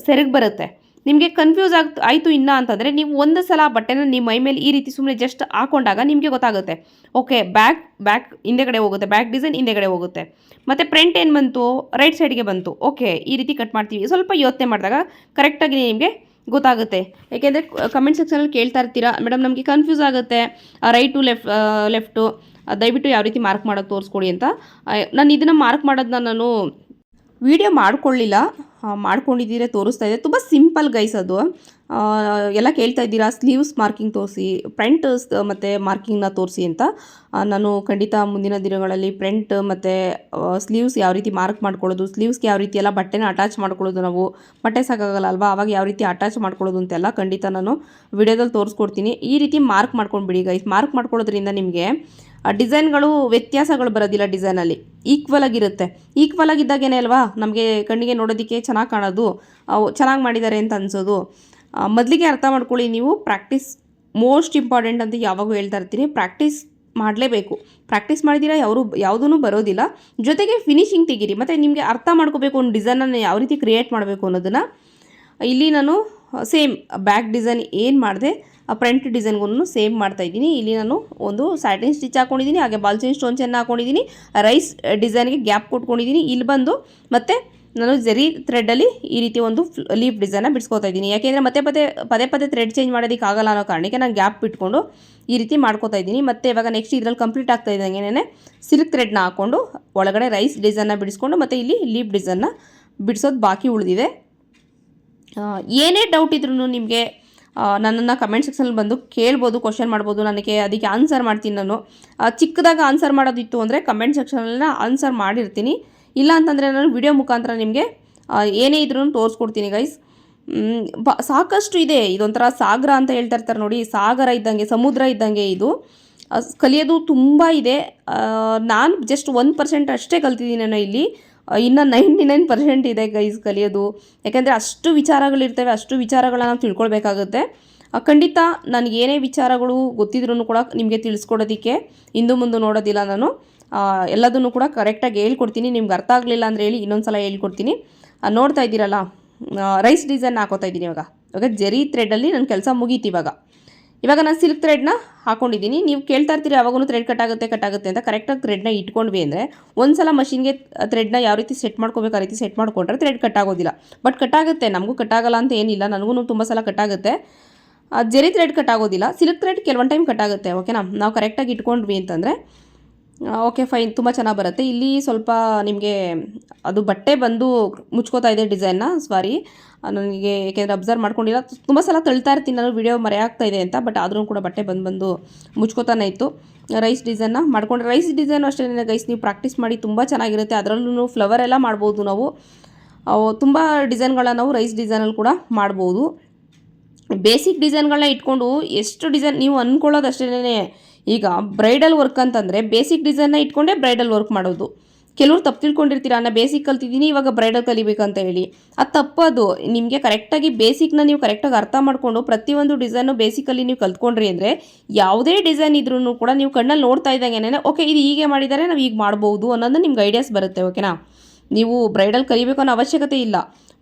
ಸೆರಗ್ ಬರುತ್ತೆ. ನಿಮಗೆ ಕನ್ಫ್ಯೂಸ್ ಆಗ್, ಆಯಿತು ಇನ್ನ ಅಂತಂದರೆ ನೀವು ಒಂದು ಸಲ ಬಟ್ಟೆನ ನಿಮ್ಮ ಮೈ ಮೇಲೆ ಈ ರೀತಿ ಸುಮ್ಮನೆ ಜಸ್ಟ್ ಹಾಕೊಂಡಾಗ ನಿಮಗೆ ಗೊತ್ತಾಗುತ್ತೆ. ಓಕೆ ಬ್ಯಾಕ್ ಬ್ಯಾಕ್ ಹಿಂದೆಗಡೆ ಹೋಗುತ್ತೆ ಬ್ಯಾಕ್ ಡಿಸೈನ್ ಹಿಂದೆಗಡೆ ಹೋಗುತ್ತೆ. ಮತ್ತು ಪ್ರಿಂಟ್ ಏನು ಬಂತು? ರೈಟ್ ಸೈಡ್ಗೆ ಬಂತು. ಓಕೆ ಈ ರೀತಿ ಕಟ್ ಮಾಡ್ತೀವಿ. ಸ್ವಲ್ಪ ಯೋಚನೆ ಮಾಡಿದಾಗ ಕರೆಕ್ಟಾಗಿ ನಿಮಗೆ ಗೊತ್ತಾಗುತ್ತೆ. ಯಾಕೆಂದರೆ ಕಮೆಂಟ್ ಸೆಕ್ಷನಲ್ಲಿ ಕೇಳ್ತಾ ಇರ್ತೀರಾ ಮೇಡಮ್ ನಮಗೆ ಕನ್ಫ್ಯೂಸ್ ಆಗುತ್ತೆ. ರೈಟು ಲೆಫ್ಟ್ ಲೆಫ್ಟು ದಯವಿಟ್ಟು ಯಾವ ರೀತಿ ಮಾರ್ಕ್ ಮಾಡೋದು ತೋರಿಸ್ಕೊಡಿ ಅಂತ. ನಾನು ಇದನ್ನು ಮಾರ್ಕ್ ಮಾಡೋದನ್ನ ನಾನು ವಿಡಿಯೋ ಮಾಡ್ಕೊಳ್ಳಿಲ್ಲ. ಮಾಡ್ಕೊಂಡಿದ್ದೀರ, ತೋರಿಸ್ತಾ ಇದೆ. ತುಂಬ ಸಿಂಪಲ್ ಗೈಸ್ ಅದು. ಎಲ್ಲ ಕೇಳ್ತಾ ಇದ್ದೀರಾ, ಸ್ಲೀವ್ಸ್ ಮಾರ್ಕಿಂಗ್ ತೋರಿಸಿ ಪ್ರಂಟ್ ಮತ್ತು ಮಾರ್ಕಿಂಗ್ನ ತೋರಿಸಿ ಅಂತ. ನಾನು ಖಂಡಿತ ಮುಂದಿನ ದಿನಗಳಲ್ಲಿ ಪ್ರಿಂಟ್ ಮತ್ತು ಸ್ಲೀವ್ಸ್ ಯಾವ ರೀತಿ ಮಾರ್ಕ್ ಮಾಡ್ಕೊಳ್ಳೋದು, ಸ್ಲೀವ್ಸ್ಗೆ ಯಾವ ರೀತಿ ಎಲ್ಲ ಬಟ್ಟೆನ ಅಟ್ಯಾಚ್ ಮಾಡ್ಕೊಳ್ಳೋದು ನಾವು. ಬಟ್ಟೆ ಸಾಕಾಗಲ್ಲ ಅಲ್ವಾ? ಅವಾಗ ಯಾವ ರೀತಿ ಅಟ್ಯಾಚ್ ಮಾಡ್ಕೊಳ್ಳೋದು ಅಂತೆಲ್ಲ ಖಂಡಿತ ನಾನು ವಿಡಿಯೋದಲ್ಲಿ ತೋರಿಸ್ಕೊಡ್ತೀನಿ. ಈ ರೀತಿ ಮಾರ್ಕ್ ಮಾಡ್ಕೊಂಡ್ಬಿಡಿ ಗೈಸ್. ಮಾರ್ಕ್ ಮಾಡ್ಕೊಳ್ಳೋದ್ರಿಂದ ನಿಮಗೆ ಡಿಸೈನ್ಗಳು ವ್ಯತ್ಯಾಸಗಳು ಬರೋದಿಲ್ಲ ಡಿಸೈನಲ್ಲಿ. ಈಕ್ವಲ್ ಆಗಿರುತ್ತೆ. ಈಕ್ವಲ್ ಆಗಿದ್ದಾಗೇನೆ ಅಲ್ವಾ? ನಮಗೆ ಕಣ್ಣಿಗೆ ನೋಡೋದಕ್ಕೆ ಚೆನ್ನಾಗಿ ಕಾಣೋದು ಚೆನ್ನಾಗಿ ಮಾಡಿದ್ದಾರೆ ಅಂತ ಅನ್ಸೋದು. ಮೊದಲಿಗೆ ಅರ್ಥ ಮಾಡ್ಕೊಳ್ಳಿ ನೀವು ಪ್ರಾಕ್ಟೀಸ್ ಮೋಸ್ಟ್ ಇಂಪಾರ್ಟೆಂಟ್ ಅಂತ ಯಾವಾಗೂ ಹೇಳ್ತಾ ಇರ್ತೀನಿ. ಪ್ರಾಕ್ಟೀಸ್ ಮಾಡಲೇಬೇಕು. ಪ್ರಾಕ್ಟೀಸ್ ಮಾಡಿದ್ದೀರಾ ಯಾರು ಯಾವುದೂ ಬರೋದಿಲ್ಲ. ಜೊತೆಗೆ ಫಿನಿಶಿಂಗ್ ತೆಗೀರಿ. ಮತ್ತು ನಿಮಗೆ ಅರ್ಥ ಮಾಡ್ಕೋಬೇಕು ಒಂದು ಡಿಸೈನನ್ನು ಯಾವ ರೀತಿ ಕ್ರಿಯೇಟ್ ಮಾಡಬೇಕು ಅನ್ನೋದನ್ನು. ಇಲ್ಲಿ ನಾನು ಸೇಮ್ ಬ್ಯಾಕ್ ಡಿಸೈನ್ ಏನು ಮಾಡಿದೆ ಫ್ರಂಟ್ ಡಿಸೈನ್ಗೂ ಸೇಮ್ ಮಾಡ್ತಾ ಇದ್ದೀನಿ. ಇಲ್ಲಿ ನಾನು ಒಂದು ಸ್ಯಾಟಿನ್ ಸ್ಟಿಚ್ ಹಾಕೊಂಡಿದ್ದೀನಿ, ಹಾಗೆ ಬಾಲ್ಚಿನ್ ಸ್ಟೋನ್ ಚೆನ್ನ ಹಾಕೊಂಡಿದ್ದೀನಿ, ರೈಸ್ ಡಿಸೈನ್ಗೆ ಗ್ಯಾಪ್ ಕೊಟ್ಕೊಂಡಿದ್ದೀನಿ. ಇಲ್ಲಿ ಬಂದು ಮತ್ತೆ ನಾನು ಜರಿ ಥ್ರೆಡ್ಡಲ್ಲಿ ಈ ರೀತಿ ಒಂದು ಲೀಫ್ ಡಿಸೈನ್ನ ಬಿಡಿಸ್ಕೊತಾ ಇದ್ದೀನಿ. ಯಾಕೆಂದರೆ ಮತ್ತೆ ಪದೇ ಪದೇ ಪದೇ ಥ್ರೆಡ್ ಚೇಂಜ್ ಮಾಡೋದಕ್ಕೆ ಆಗಲ್ಲ ಅನ್ನೋ ಕಾರಣಕ್ಕೆ ನಾನು ಗ್ಯಾಪ್ ಬಿಟ್ಕೊಂಡು ಈ ರೀತಿ ಮಾಡ್ಕೋತಾ ಇದ್ದೀನಿ. ಮತ್ತೆ ಇವಾಗ ನೆಕ್ಸ್ಟ್ ಇದರಲ್ಲಿ ಕಂಪ್ಲೀಟ್ ಆಗ್ತಾ ಇದ್ದಂಗೆ ಸಿಲ್ಕ್ ಥ್ರೆಡ್ನ ಹಾಕ್ಕೊಂಡು ಒಳಗಡೆ ರೈಸ್ ಡಿಸೈನ್ನ ಬಿಡಿಸ್ಕೊಂಡು ಮತ್ತು ಇಲ್ಲಿ ಲೀಫ್ ಡಿಸೈನ್ನ ಬಿಡಿಸೋದು ಬಾಕಿ ಉಳಿದಿದೆ. ಏನೇ ಡೌಟ್ ಇದ್ರೂ ನಿಮಗೆ ನನ್ನನ್ನು ಕಮೆಂಟ್ ಸೆಕ್ಷನಲ್ಲಿ ಬಂದು ಕೇಳ್ಬೋದು ಕ್ವಶನ್ ಮಾಡ್ಬೋದು, ನನಗೆ ಅದಕ್ಕೆ ಆನ್ಸರ್ ಮಾಡ್ತೀನಿ ನಾನು. ಚಿಕ್ಕದಾಗ ಆನ್ಸರ್ ಮಾಡೋದಿತ್ತು ಅಂದರೆ ಕಮೆಂಟ್ ಸೆಕ್ಷನಲ್ಲಿ ಆನ್ಸರ್ ಮಾಡಿರ್ತೀನಿ. ಇಲ್ಲ ಅಂತಂದರೆ ನಾನು ವಿಡಿಯೋ ಮುಖಾಂತರ ನಿಮಗೆ ಏನೇ ಇದ್ರೂ ತೋರಿಸ್ಕೊಡ್ತೀನಿ ಗೈಸ್ ಬ, ಸಾಕಷ್ಟು ಇದೆ. ಇದೊಂಥರ ಸಾಗರ ಅಂತ ಹೇಳ್ತಾ ಇರ್ತಾರೆ ನೋಡಿ, ಸಾಗರ ಇದ್ದಂಗೆ, ಸಮುದ್ರ ಇದ್ದಂಗೆ ಇದು. ಕಲಿಯೋದು ತುಂಬ ಇದೆ. ನಾನು ಜಸ್ಟ್ ಒಂದು ಪರ್ಸೆಂಟ್ ಅಷ್ಟೇ ಕಲ್ತಿದ್ದೀನಿ ನಾನು ಇಲ್ಲಿ. ಇನ್ನು ನೈಂಟಿ ನೈನ್ ಪರ್ಸೆಂಟ್ ಇದೆ ಗೈಸ್ ಕಲಿಯೋದು. ಯಾಕೆಂದರೆ ಅಷ್ಟು ವಿಚಾರಗಳಿರ್ತವೆ, ಅಷ್ಟು ವಿಚಾರಗಳನ್ನ ನಾವು ತಿಳ್ಕೊಳ್ಬೇಕಾಗುತ್ತೆ. ಖಂಡಿತ ನನಗೆ ಏನೇ ವಿಚಾರಗಳು ಗೊತ್ತಿದ್ರೂ ಕೂಡ ನಿಮಗೆ ತಿಳಿಸ್ಕೊಡೋದಕ್ಕೆ ಹಿಂದೂ ಮುಂದೆ ನೋಡೋದಿಲ್ಲ ನಾನು. ಎಲ್ಲದನ್ನು ಕೂಡ ಕರೆಕ್ಟಾಗಿ ಹೇಳ್ಕೊಡ್ತೀನಿ. ನಿಮ್ಗೆ ಅರ್ಥ ಆಗಲಿಲ್ಲ ಅಂದರೆ ಹೇಳಿ ಇನ್ನೊಂದು ಸಲ ಹೇಳ್ಕೊಡ್ತೀನಿ ನೋಡ್ತಾ ಇದ್ದೀರಲ್ಲ ರೈಸ್ ಡಿಸೈನ್ ಹಾಕೋತಾ ಇದ್ದೀನಿ ಇವಾಗ. ಇವಾಗ ಜರಿ ಥ್ರೆಡಲ್ಲಿ ನನ್ನ ಕೆಲಸ ಮುಗೀತು ಇವಾಗ. ಇವಾಗ ನಾನು ಸಿಲ್ಕ್ ಥ್ರೆಡ್ನ ಹಾಕೊಂಡಿದ್ದೀನಿ. ನೀವು ಕೇಳ್ತಾ ಇರ್ತೀರಿ ಯಾವಾಗೂ ಥ್ರೆಡ್ ಕಟ್ ಆಗುತ್ತೆ ಕಟ್ ಆಗುತ್ತೆ ಅಂತ ಕರೆಕ್ಟಾಗಿ ಥ್ರೆಡ್ನ ಇಟ್ಕೊಂಡ್ವಿ ಅಂದರೆ ಒಂದು ಸಲ ಮಷಿನ್ಗೆ ಥ್ರೆಡ್ನ ಯಾವ ರೀತಿ ಸೆಟ್ ಮಾಡ್ಕೋಬೇಕು, ಆ ರೀತಿ ಸೆಟ್ ಮಾಡ್ಕೊಂಡ್ರೆ ಥ್ರೆಡ್ ಕಟ್ ಆಗೋದಿಲ್ಲ. ಬಟ್ ಕಟ್ ಆಗುತ್ತೆ, ನಮಗೂ ಕಟ್ ಆಗಲ್ಲ ಅಂತ ಏನಿಲ್ಲ ನನಗೂ ತುಂಬ ಸಲ ಕಟ್ ಆಗುತ್ತೆ. ಜರಿ ಥ್ರೆಡ್ ಕಟ್ ಆಗೋದಿಲ್ಲ. ಸಿಲ್ಕ್ ಥ್ರೆಡ್ ಕೆಲವೊಂದು ಟೈಮ್ ಕಟ್ ಆಗುತ್ತೆ ಓಕೆನಾ ನಾವು ಕರೆಕ್ಟಾಗಿ ಇಟ್ಕೊಂಡ್ವಿ ಅಂತಂದರೆ ಓಕೆ ಫೈನ್ ತುಂಬ ಚೆನ್ನಾಗಿ ಬರುತ್ತೆ. ಇಲ್ಲಿ ಸ್ವಲ್ಪ ನಿಮಗೆ ಅದು ಬಟ್ಟೆ ಬಂದು ಮುಚ್ಕೋತಾ ಇದೆ ಡಿಸೈನ್ನ ಸಾರಿ ನನಗೆ ಏಕೆಂದರೆ ಅಬ್ಸರ್ವ್ ಮಾಡ್ಕೊಂಡಿಲ್ಲ. ತುಂಬ ಸಲ ತಳ್ತಾ ಇರ್ತೀನಿ ನಾನು ವಿಡಿಯೋ ಮರೆಯಾಗ್ತಾ ಇದೆ ಅಂತ ಬಟ್ ಆದರೂ ಕೂಡ ಬಟ್ಟೆ ಬಂದು ಬಂದು ಮುಚ್ಕೋತಾನೆ ಇತ್ತು. ರೈಸ್ ಡಿಸೈನ್ನ ಮಾಡ್ಕೊಂಡು ರೈಸ್ ಡಿಸೈನು ಅಷ್ಟೇ ಗೈಸ್ ನೀವು ಪ್ರಾಕ್ಟೀಸ್ ಮಾಡಿ ತುಂಬ ಚೆನ್ನಾಗಿರುತ್ತೆ. ಅದರಲ್ಲೂ ಫ್ಲವರ್ ಎಲ್ಲ ಮಾಡ್ಬೋದು ನಾವು. ತುಂಬ ಡಿಸೈನ್ಗಳನ್ನ ನಾವು ರೈಸ್ ಡಿಸೈನಲ್ಲಿ ಕೂಡ ಮಾಡ್ಬೋದು. ಬೇಸಿಕ್ ಡಿಸೈನ್ಗಳನ್ನ ಇಟ್ಕೊಂಡು ಎಷ್ಟು ಡಿಸೈನ್ ನೀವು ಅಂದ್ಕೊಳ್ಳೋದು ಅಷ್ಟೇ ಈಗ ಬ್ರೈಡಲ್ ವರ್ಕ್ ಅಂತಂದರೆ ಬೇಸಿಕ್ ಡಿಸೈನ್ನ ಇಟ್ಕೊಂಡೇ ಬ್ರೈಡಲ್ ವರ್ಕ್ ಮಾಡೋದು. ಕೆಲವರು ತಪ್ಪು ತಿಳ್ಕೊಂಡಿರ್ತೀರ ನಾನು ಬೇಸಿಕ್ ಕಲ್ತಿದ್ದೀನಿ, ಇವಾಗ ಬ್ರೈಡಲ್ ಕಲಿಬೇಕಂತ ಹೇಳಿ. ಅದು ತಪ್ಪದು ನಿಮಗೆ ಕರೆಕ್ಟಾಗಿ ಬೇಸಿಕ್ನ ನೀವು ಕರೆಕ್ಟಾಗಿ ಅರ್ಥ ಮಾಡಿಕೊಂಡು ಪ್ರತಿಯೊಂದು ಡಿಸೈನು ಬೇಸಿಕಲ್ಲಿ ನೀವು ಕಲ್ತ್ಕೊಂಡ್ರಿ ಅಂದರೆ ಯಾವುದೇ ಡಿಸೈನ್ ಇದ್ರೂ ಕೂಡ ನೀವು ಕಣ್ಣಲ್ಲಿ ನೋಡ್ತಾ ಇದ್ದಂಗೆ ಓಕೆ, ಇದು ಹೀಗೆ ಮಾಡಿದರೆ ನಾವು ಈಗ ಮಾಡ್ಬೋದು ಅನ್ನೋದು ನಿಮ್ಗೆ ಐಡಿಯಾಸ್ ಬರುತ್ತೆ ಓಕೆನಾ ನೀವು ಬ್ರೈಡಲ್ ಕಲಿಬೇಕು ಅನ್ನೋ ಅವಶ್ಯಕತೆ ಇಲ್ಲ.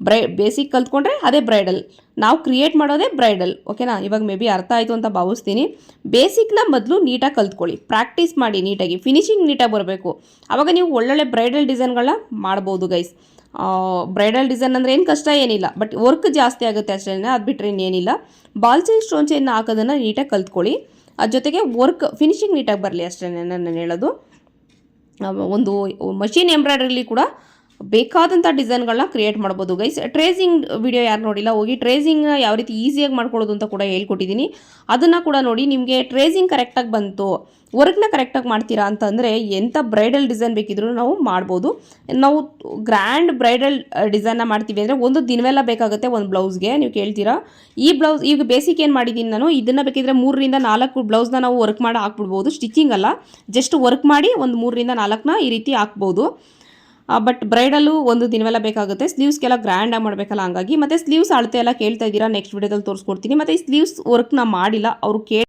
ಬ್ರೈ ಬೇಸಿಕ್ ಕಲ್ತ್ಕೊಂಡ್ರೆ ಅದೇ ಬ್ರೈಡಲ್ ನಾವು ಕ್ರಿಯೇಟ್ ಮಾಡೋದೇ ಬ್ರೈಡಲ್ ಓಕೆನಾ ಇವಾಗ ಮೇ ಬಿ ಅರ್ಥ ಆಯಿತು ಅಂತ ಭಾವಿಸ್ತೀನಿ. ಬೇಸಿಕ್ನ ಮೊದಲು ನೀಟಾಗಿ ಕಲ್ತ್ಕೊಳ್ಳಿ. ಪ್ರಾಕ್ಟೀಸ್ ಮಾಡಿ ನೀಟಾಗಿ. ಫಿನಿಶಿಂಗ್ ನೀಟಾಗಿ ಬರಬೇಕು. ಆವಾಗ ನೀವು ಒಳ್ಳೊಳ್ಳೆ ಬ್ರೈಡಲ್ ಡಿಸೈನ್ಗಳನ್ನ ಮಾಡ್ಬೋದು ಗೈಸ್ ಬ್ರೈಡಲ್ ಡಿಸೈನ್ ಅಂದರೆ ಏನು ಕಷ್ಟ ಏನಿಲ್ಲ. ಬಟ್ ವರ್ಕ್ ಜಾಸ್ತಿ ಆಗುತ್ತೆ ಅಷ್ಟೇ ಅದು ಬಿಟ್ಟರೆ ಇನ್ನೇನಿಲ್ಲ. ಬಾಲ್ ಚೈನ್ ಸ್ಟೋನ್ ಚೈನ್ ಹಾಕೋದನ್ನು ನೀಟಾಗಿ ಕಲ್ತ್ಕೊಳ್ಳಿ. ಅದ್ರ ಜೊತೆಗೆ ವರ್ಕ್ ಫಿನಿಶಿಂಗ್ ನೀಟಾಗಿ ಬರಲಿ ಅಷ್ಟೇ ನಾನು ಹೇಳೋದು. ಒಂದು ಮಷಿನ್ ಎಂಬ್ರಾಯ್ಡ್ರಿಲಿ ಕೂಡ ಬೇಕಾದಂಥ ಡಿಸೈನ್ಗಳನ್ನ ಕ್ರಿಯೇಟ್ ಮಾಡ್ಬೋದು. ಗೈಸ್, ಟ್ರೇಸಿಂಗ್ ವಿಡಿಯೋ ಯಾರು ನೋಡಿಲ್ಲ, ಹೋಗಿ ಟ್ರೇಸಿಂಗ್ ಯಾವ ರೀತಿ ಈಸಿಯಾಗಿ ಮಾಡ್ಕೊಳ್ಳೋದು ಅಂತ ಕೂಡ ಹೇಳ್ಕೊಟ್ಟಿದ್ದೀನಿ. ಅದನ್ನು ಕೂಡ ನೋಡಿ ನಿಮಗೆ ಟ್ರೇಸಿಂಗ್ ಕರೆಕ್ಟಾಗಿ ಬಂತು ವರ್ಕ್ನ ಕರೆಕ್ಟಾಗಿ ಮಾಡ್ತೀರಾ ಅಂತಂದರೆ ಎಂಥ ಬ್ರೈಡಲ್ ಡಿಸೈನ್ ಬೇಕಿದ್ರೂ ನಾವು ಮಾಡ್ಬೋದು. ನಾವು ಗ್ರ್ಯಾಂಡ್ ಬ್ರೈಡಲ್ ಡಿಸೈನ್ನ ಮಾಡ್ತೀವಿ ಅಂದರೆ ಒಂದು ದಿನವೆಲ್ಲ ಬೇಕಾಗುತ್ತೆ ಒಂದು ಬ್ಲೌಸ್ಗೆ, ನೀವು ಕೇಳ್ತೀರಾ? ಈ ಬ್ಲೌಸ್, ಈಗ ಬೇಸಿಕ್ ಏನು ಮಾಡಿದ್ದೀನಿ ನಾನು, ಇದನ್ನು ಬೇಕಿದ್ರೆ ಮೂರರಿಂದ ನಾಲ್ಕು ಬ್ಲೌಸ್ನ ನಾವು ವರ್ಕ್ ಮಾಡಿ ಹಾಕ್ಬಿಡ್ಬೋದು ಸ್ಟಿಚಿಂಗ್ ಅಲ್ಲ ಜಸ್ಟ್ ವರ್ಕ್ ಮಾಡಿ ಒಂದು ಮೂರರಿಂದ ನಾಲ್ಕನ್ನ ಈ ರೀತಿ ಹಾಕ್ಬೋದು. ಬಟ್ ಬ್ರೈಡಲ್ಲೂ ಒಂದು ದಿನವೆಲ್ಲ ಬೇಕಾಗುತ್ತೆ. ಸ್ಲೀವ್ಸ್ಗೆಲ್ಲ ಗ್ರ್ಯಾಂಡಾಗಿ ಮಾಡಬೇಕಲ್ಲ, ಹಂಗಾಗಿ. ಮತ್ತು ಸ್ಲೀವ್ಸ್ ಅಳತೆ ಎಲ್ಲ ಕೇಳ್ತಾ ಇದ್ದೀರಾ? ನೆಕ್ಸ್ಟ್ ವಿಡಿಯೋದಲ್ಲಿ ತೋರಿಸ್ಕೊಡ್ತೀನಿ. ಮತ್ತು ಈ ಸ್ಲೀವ್ಸ್ ವರ್ಕ್ನ ಮಾಡಿಲ್ಲ, ಅವರು ಕೇ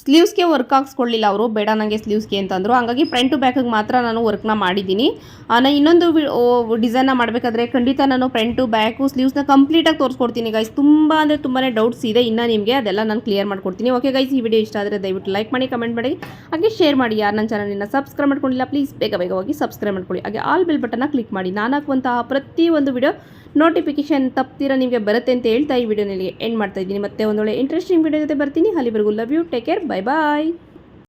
ಸ್ಲೀವ್ಸ್ಗೆ ವರ್ಕ್ ಹಾಕ್ಸ್ಕೊಳ್ಳಿಲ್ಲ ಅವರು, ಬೇಡ ನನಗೆ ಸ್ಲೀವ್ಸ್ಗೆ ಅಂತಂದರು. ಹಾಗಾಗಿ ಫ್ರಂಟ್ ಟು ಬ್ಯಾಕಿಗೆ ಮಾತ್ರ ನಾನು ವರ್ಕ್ನ ಮಾಡಿದ್ದೀನಿ. ನಾನು ಇನ್ನೊಂದು ಡಿಸೈನ್ನ ಮಾಡಬೇಕಾದ್ರೆ ಖಂಡಿತ ನಾನು ಫ್ರಂಟ್ ಟು ಬ್ಯಾಕು ಸ್ಲೀವ್ಸ್ನ ಕಂಪ್ಲೀಟಾಗಿ ತೋರಿಸ್ಕೊಡ್ತೀನಿ ಗೈಸ್ ತುಂಬ ಅಂದರೆ ತುಂಬಾ ಡೌಟ್ಸ್ ಇದೆ ಇನ್ನು ನಿಮಗೆ, ಅದೆಲ್ಲ ನಾನು ಕ್ಲಿಯರ್ ಮಾಡ್ಕೊಡ್ತೀನಿ. ಓಕೆ ಗೈಸ್ ಈ ವಿಡಿಯೋ ಇಷ್ಟ ಆದರೆ ದಯವಿಟ್ಟು ಲೈಕ್ ಮಾಡಿ ಕಮೆಂಟ್ ಮಾಡಿ. ಹಾಗೆ ಶೇರ್ ಮಾಡಿ. ಯಾರು ನನ್ನ ಚಾನಲಿನ ಸಬ್ಸ್ಕ್ರೈಬ್ ಮಾಡ್ಕೊಂಡಿಲ್ಲ ಪ್ಲೀಸ್ ಬೇಗ ಬೇಗ ಹೋಗಿ ಸಬ್ಸ್ಕ್ರೈಬ್ ಮಾಡ್ಕೊಳ್ಳಿ. ಹಾಗೆ ಆಲ್ ಬೆಲ್ ಬಟನ್ನ ಕ್ಲಿಕ್ ಮಾಡಿ. ನಾನು ಹಾಕುವಂತಹ ಪ್ರತಿಯೊಂದು ವಿಡಿಯೋ ನೋಟಿಫಿಕೇಶನ್ ತಪ್ತೀರ ನಿಮಗೆ ಬರುತ್ತೆ ಅಂತ ಹೇಳ್ತಾ ಈ ವಿಡಿಯೋನಲ್ಲಿ ಎಂಡ್ ಮಾಡ್ತಾ ಇದ್ದೀನಿ. ಮತ್ತೆ ಒಂದೊಳ್ಳೆ ಇಂಟ್ರೆಸ್ಟಿಂಗ್ ವಿಡಿಯೋ ಜೊತೆ ಬರ್ತೀನಿ. ಅಲ್ಲಿವರೆಗೂ love you take care bye bye